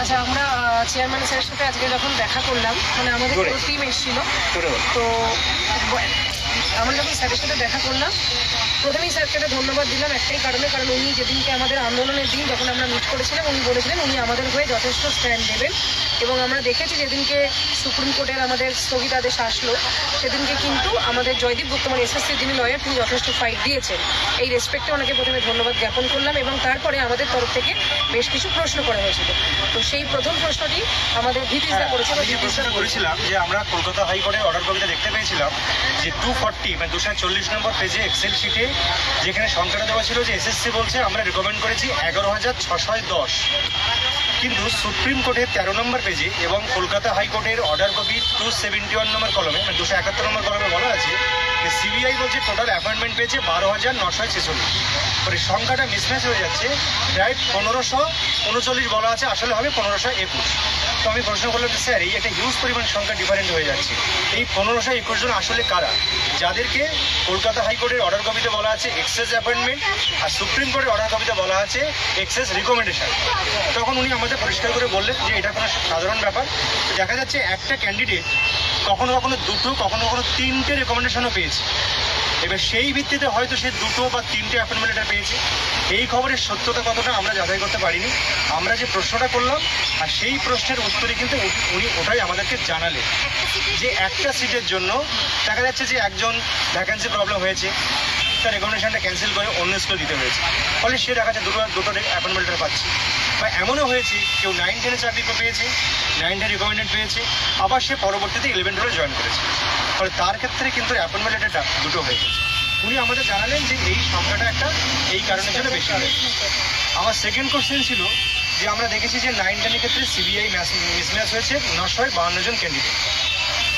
আচ্ছা আমরা চেয়ারম্যান স্যারের সাথে আজকে যখন দেখা করলাম মানে আমাদের। টিম এসেছিল তো আমরা যখন স্যারের সাথে দেখা করলাম। প্রথমেই স্যারকে ধন্যবাদ দিলাম একটাই কারণে কারণ উনি যেদিনকে আমাদের আন্দোলনের দিন যখন আমরা মিট করেছিলাম উনি বলেছিলেন উনি আমাদের হয়ে যথেষ্ট স্ট্যান্ড নেবেন এবং আমরা দেখেছি যেদিনকে সুপ্রিম কোর্টের আমাদের স্থগিতাদেশ আসলো সেদিনকে কিন্তু আমাদের জয়দীপ গুপ্ত মানে এসএসসি যিনি লয়ার তিনি যথেষ্ট ফাইট দিয়েছেন। এই রেসপেক্টে ওনাকে প্রথমে ধন্যবাদ জ্ঞাপন করলাম এবং তারপরে আমাদের তরফ থেকে বেশ কিছু প্রশ্ন করা হয়েছিল। তো সেই প্রথম প্রশ্নটি আমাদের হ্যাঁ, করেছিল আমি যে করেছিলাম যে আমরা কলকাতা হাইকোর্টের অর্ডার কপিতে দেখতে পেয়েছিলাম যে টু ফর্টি মানে দুশো চল্লিশ নম্বর পেজে এক্সেল শিটে যেখানে সংখ্যাটা দেওয়া ছিল যে এসএসসি বলছে, আমরা রেকমেন্ড করেছি এগারো হাজার ছশো দশ। কিন্তু সুপ্রিম কোর্টের তেরো নম্বর পেজে এবং কলকাতা হাইকোর্টের order copy two seventy one নম্বর কলমে মানে দুশো একাত্তর নম্বর কলমে বলা আছে যে সিবিআই বলছে টোটাল অ্যাপয়েন্টমেন্ট পেয়েছে বারো হাজার নশো ছেচল্লিশ। পরে সংখ্যাটা মিসম্যাচ হয়ে যাচ্ছে, প্রায় পনেরোশো উনচল্লিশ বলা আছে, আসলে হবে পনেরোশো একুশ। তো আমি প্রশ্ন করলাম যে, স্যার, এই একটা হিউজ পরিমাণ সংখ্যা ডিফারেন্ট হয়ে যাচ্ছে। এই পনেরোশো একুশ জন আসলে কারা? যাদেরকে কলকাতা হাইকোর্টের অর্ডার কপিতে বলা আছে এক্সেস অ্যাপয়েন্টমেন্ট আর সুপ্রিম কোর্টের অর্ডার কপিতে বলা আছে এক্সেস রিকমেন্ডেশন তখন উনি আমাদের পরিষ্কার করে বললেন যে, এটা কোনো সাধারণ ব্যাপার। দেখা যাচ্ছে একটা ক্যান্ডিডেট কখনো কখনো দুটো, কখনো কখনো তিনটে রেকমেন্ডেশনও পেয়েছে। এবার সেই ভিত্তিতে হয়তো সে দুটো বা তিনটে অ্যাপয়েন্টমেন্ট লেটার পেয়েছে। এই খবরের সত্যতা কতটা আমরা যাচাই করতে পারিনি। আমরা যে প্রশ্নটা করলাম, আর সেই প্রশ্নের উত্তরে কিন্তু উনি ওটাই আমাদেরকে জানালেন। যে একটা সিটের জন্য দেখা যাচ্ছে যে একজন ভ্যাকেন্সি প্রবলেম হয়েছে, তার রেকমেন্ডেশনটা ক্যান্সেল করে অন্য স্কুলে দিতে হয়েছে। ফলে সে দেখা যাচ্ছে দুটো দুটো অ্যাপয়েন্টমেন্টটা পাচ্ছে। বা এমনও হয়েছে, কেউ নাইন টেনে চাকরি পেয়েছে নাইন টেন রিকমেন্ডেড পেয়েছে, আবার সে পরবর্তীতে ইলেভেন টুয়েলভ জয়েন করেছে। ফলে তার ক্ষেত্রে কিন্তু অ্যাপয়েন্টমেন্ট লেটারটা দুটো হয়ে গেছে। উনি আমাদের জানালেন যে এই সংখ্যাটা একটা এই কারণের জন্য বেশি হয়েছে। আমার সেকেন্ড কোশ্চেন ছিল যে আমরা দেখেছি যে নাইন টেনের ক্ষেত্রে সিবিআই মিসম্যাচ হয়েছে নশোয় বাহান্ন জন ক্যান্ডিডেট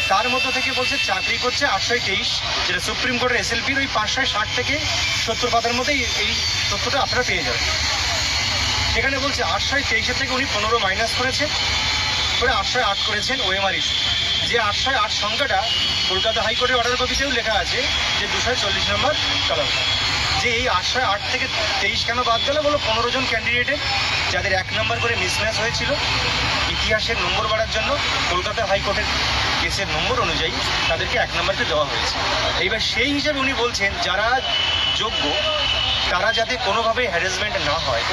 তার মধ্যে থেকে বলছে চাকরি করছে আটশো তেইশ, যেটা সুপ্রিম কোর্টের এস এসএলপির ওই পাঁচশো ষাট থেকে সত্তর পাতার মধ্যে এই- তথ্যটা আপনারা পেয়ে যাবেন। সেখানে বলছে আটশো তেইশের থেকে উনি পনেরো মাইনাস করেছে, করে আটশো আট করেছেন ওএমআর ইস্যু যে আটশো আট সংখ্যাটা কলকাতা হাইকোর্টের অর্ডার কপিতেও লেখা আছে যে দুশো চল্লিশ নম্বর কলম যে এই আটশো আট থেকে তেইশ কেন বাদ গেল বলো? পনেরো জন ক্যান্ডিডেটের যাদের এক নম্বর করে মিসম্যাচ হয়েছিল। ইতিহাসের নম্বর বাড়ার জন্য কলকাতা হাইকোর্টের কেসের নম্বর অনুযায়ী তাদেরকে এক নম্বরকে দেওয়া হয়েছে। এইবার সেই হিসাবে উনি বলছেন, যারা যোগ্য তারা যাতে কোনোভাবে হ্যারাসমেন্ট না হয়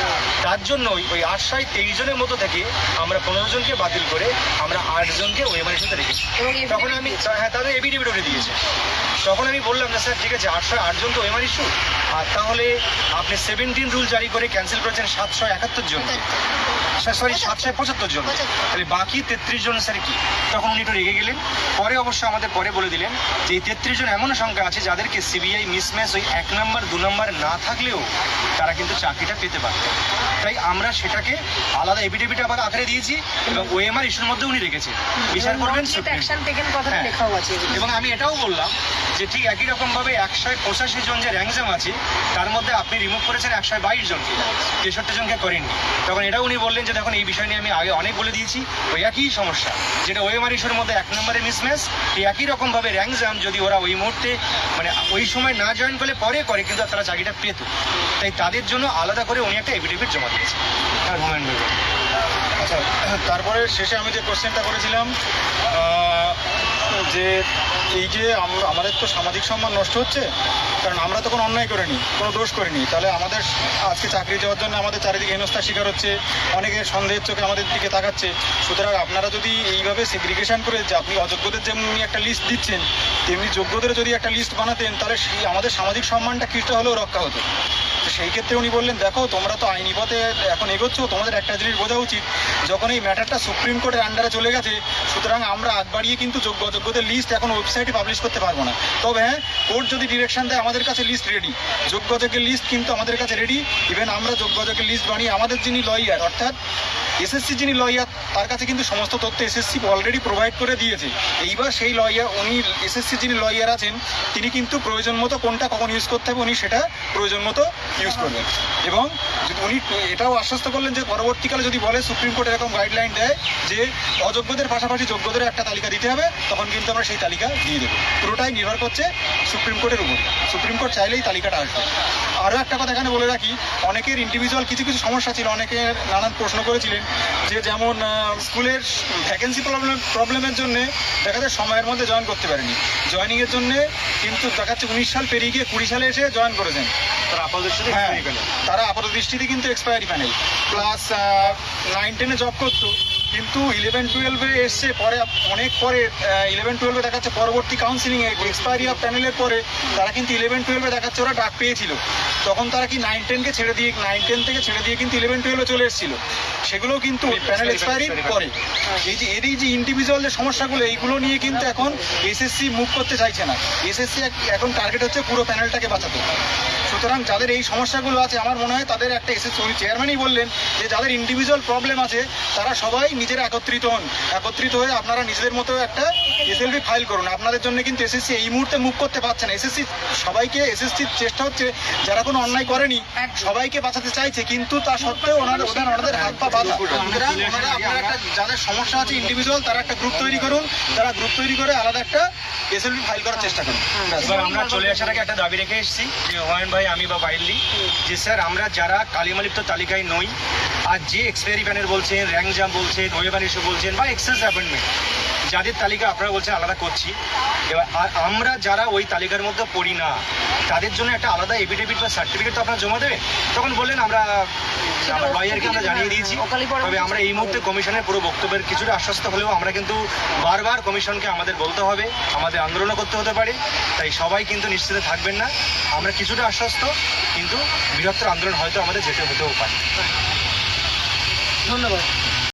তার জন্যই ওই আটশোয় তেইশ জনের মতো থেকে আমরা পনেরো জনকে বাতিল করে আমরা আটজনকে ওয়েমারের সাথে রেখেছি তখন আমি হ্যাঁ তাদের এবিডিভিট উঠে দিয়েছে। তখন আমি বললাম যে স্যার ঠিক আছে আটশো আটজন তো ওয়েমার ইস্যু আর তাহলে আপনি সেভেন্টিন রুল জারি করে ক্যান্সেল করেছেন সাতশো একাত্তর জন। সরি সাতশো পঁচাত্তর। জন। তাহলে বাকি তেত্রিশ জন স্যার কি? তখন উনি একটু রেগে গেলেন। পরে অবশ্য আমাদের পরে বলে দিলেন যে এই তেত্রিশ জন এমন সংখ্যা আছে যাদেরকে সিবিআই মিসম্যাচ ওই এক নম্বর দু নম্বর না থাকলেও তারা কিন্তু চাকরিটা পেতে পারত। তাই আমরা সেটাকে আলাদা এফিডেভিট আবার আকারে দিয়েছি এবং ওএমআর ইস্যুর মধ্যে উনি রেখেছেন বিচার করবেন হ্যাঁ। এবং আমি এটাও বললাম যে ঠিক একই রকম ভাবে একশো পঁচাশি জন যে র্যাঙ্কজাম আছে তার মধ্যে আপনি রিমুভ করেছেন একশো বাইশ জনকে। তেষট্টি জনকে করেননি। তখন এটাও উনি বললেন যে দেখুন এই বিষয় নিয়ে আমি আগে অনেক বলে দিয়েছি। ওই একই সমস্যা যেটা ওএমআর ইস্যুর মধ্যে এক নম্বরে মিসম্যাচ এই একই রকম ভাবে র্যাঙ্কজাম যদি ওরা ওই মুহূর্তে মানে ওই সময় না জয়েন করলে পরে করে কিন্তু তারা চাকরিটা পেত। তাই তাদের জন্য আলাদা করে উনি একটা এফিডেভিট জমা দিয়েছেন। হুমায়ুন বেগম আচ্ছা তারপরে শেষে আমি যে কোশ্চেনটা করেছিলাম যে এই যে আম- আমাদের তো সামাজিক সম্মান নষ্ট হচ্ছে, কারণ আমরা তো কোনো অন্যায় করিনি, কোনো দোষ করিনি। তাহলে আমাদের আজকে চাকরি যাওয়ার জন্য আমাদের চারিদিকে হেনস্থার শিকার হচ্ছে, অনেকে সন্দেহের চোখে আমাদের দিকে তাকাচ্ছে। সুতরাং আপনারা যদি এইভাবে সেগ্রিগেশন করে যে আপনি অযোগ্যদের যেমনি একটা লিস্ট দিচ্ছেন, তেমনি যোগ্যদের যদি একটা লিস্ট বানাতেন, তাহলে আমাদের সামাজিক সম্মানটা কিছুটা হলেও রক্ষা হতো। সেই ক্ষেত্রে উনি বললেন, দেখো, তোমরা তো আইনি পথে এখন এগোচ্ছ, তোমাদের একটা জিনিস বোঝা উচিত। যখন এই ম্যাটারটা সুপ্রিম কোর্টের আন্ডারে চলে গেছে, সুতরাং আমরা আগ বাড়িয়ে কিন্তু যোগ্য অযোগ্যদের লিস্ট এখন ওয়েবসাইটে পাবলিশ করতে পারব না। তবে হ্যাঁ কোর্ট যদি ডিরেকশন দেয়, আমাদের কাছে লিস্ট রেডি যোগ্য অযোগ্যের লিস্ট কিন্তু আমাদের কাছে রেডি ইভেন আমরা যোগ্য অযোগ্যের লিস্ট বানিয়ে আমাদের যিনি লয়ার অর্থাৎ এসএসসি যিনি লয়ার তার কাছে কিন্তু সমস্ত তথ্য এসএসসি অলরেডি প্রোভাইড করে দিয়েছে। এইবার সেই লয়ার উনি এসএসসি যিনি লয়ার আছেন তিনি কিন্তু প্রয়োজন মতো কোনটা কখন ইউজ করতে হবে উনি সেটা প্রয়োজন মতো ইউজ করবেন। এবং উনি এটাও আশ্বস্ত করলেন যে পরবর্তীকালে যদি বলে সুপ্রিম কোর্ট এরকম গাইডলাইন দেয় যে অযোগ্যদের পাশাপাশি যোগ্যদের একটা তালিকা দিতে হবে তখন কিন্তু আমরা সেই তালিকা দিয়ে দেবো। পুরোটাই নির্ভর করছে সুপ্রিম কোর্টের উপর। সুপ্রিম কোর্ট চাইলেই তালিকাটা আসবে। আরও একটা কথা এখানে বলে রাখি অনেকের ইন্ডিভিজুয়াল কিছু কিছু সমস্যা ছিল অনেকে নানান প্রশ্ন করেছিলেন যে যেমন স্কুলের ভ্যাকেন্সি প্রবলেম প্রবলেমের জন্যে দেখা যায় সময়ের মধ্যে জয়েন করতে পারেনি। জয়েনিংয়ের জন্য কিন্তু দেখা যাচ্ছে উনিশ সাল পেরিয়ে গিয়ে কুড়ি সালে এসে জয়েন করেছেন। তার আপাতত হ্যাঁ তারা আপাত দৃষ্টিতে কিন্তু এক্সপায়ারি প্যানেল প্লাস নাইন টেনে জব করতো। কিন্তু ইলেভেন টুয়েলভে এসছে পরে অনেক পরে ইলেভেন টুয়েলভে দেখাচ্ছে পরবর্তী কাউন্সিলিং এক্সপায়ারি অফ প্যানেলের পরে তারা কিন্তু ইলেভেন টুয়েলভে দেখাচ্ছে ওরা ডাক পেয়েছিল। তখন তারা কি নাইন টেনকে ছেড়ে দিয়ে নাইন টেন থেকে ছেড়ে দিয়ে কিন্তু ইলেভেন টুয়েলভে চলে এসেছিল। সেগুলোও কিন্তু প্যানেল এক্সপায়ারি পরে। এই যে এর এই যে ইন্ডিভিজুয়াল যে সমস্যাগুলো এইগুলো নিয়ে কিন্তু এখন এসএসসি মুভ করতে চাইছে না। এসএসসি এখন টার্গেট হচ্ছে পুরো প্যানেলটাকে বাঁচাতে। সুতরাং যাদের এই সমস্যাগুলো আছে আমার মনে হয় তাদের একটা এসএসসি উনি চেয়ারম্যানই বললেন যে যাদের ইন্ডিভিজুয়াল প্রবলেম আছে তারা সবাই নিজেরা একত্রিত হন। একত্রিত হয়ে আপনারা নিজেদের মতো একটা এসএলভি ফাইল করুন। আপনাদের জন্য কিন্তু এসএসসি এই মুহূর্তে মুখ করতে পারছে না। এসএসসি সবাইকে এসএসসির চেষ্টা হচ্ছে যারা কোনো অন্যায় করেনি সবাইকে বাঁচাতে চাইছে কিন্তু তা সত্ত্বেও ওনার ওনাদের হাত পা বাঁধা। ওনারা ওনারা আপনারা একটা যাদের সমস্যা আছে ইন্ডিভিজুয়াল তারা একটা গ্রুপ তৈরি করুন। তারা গ্রুপ তৈরি করে আলাদা একটা এসএলভি ফাইল করার চেষ্টা করুন। আমরা চলে আসার আগে একটা দাবি রেখে এসেছি যে হুমায়ুন ভাই আমি বা বাইরলি যে স্যার, আমরা যারা কালিমালিপ্ত তালিকায় নই, আর যে এক্সপায়ারি প্যানেল বলছেন র্যাঙ্ক জাম বলছেন ওয়েবার ইস্যু বলছেন, বা এক্সেস অ্যাপয়েন্টমেন্ট যাদের তালিকা আপনারা বলছেন আলাদা করছি। এবার আর আমরা যারা ওই তালিকার মধ্যে পড়ি না তাদের জন্য একটা আলাদা এফিডেভিট বা সার্টিফিকেট তো আপনারা জমা দেবেন? তখন বললেন আমরা আমরা লয়ারকে আমরা জানিয়ে দিয়েছি। তবে আমরা এই মুহূর্তে কমিশনের পুরো বক্তব্যের কিছুটা আশ্বস্ত হলেও আমরা কিন্তু বারবার কমিশনকে আমাদের বলতে হবে আমাদের আন্দোলনও করতে হতে পারে তাই সবাই কিন্তু নিশ্চিত থাকবেন না। আমরা কিছুটা আশ্বস্ত কিন্তু বৃহত্তর আন্দোলন হয়তো আমাদের যেতে হতেও পারে। ধন্যবাদ।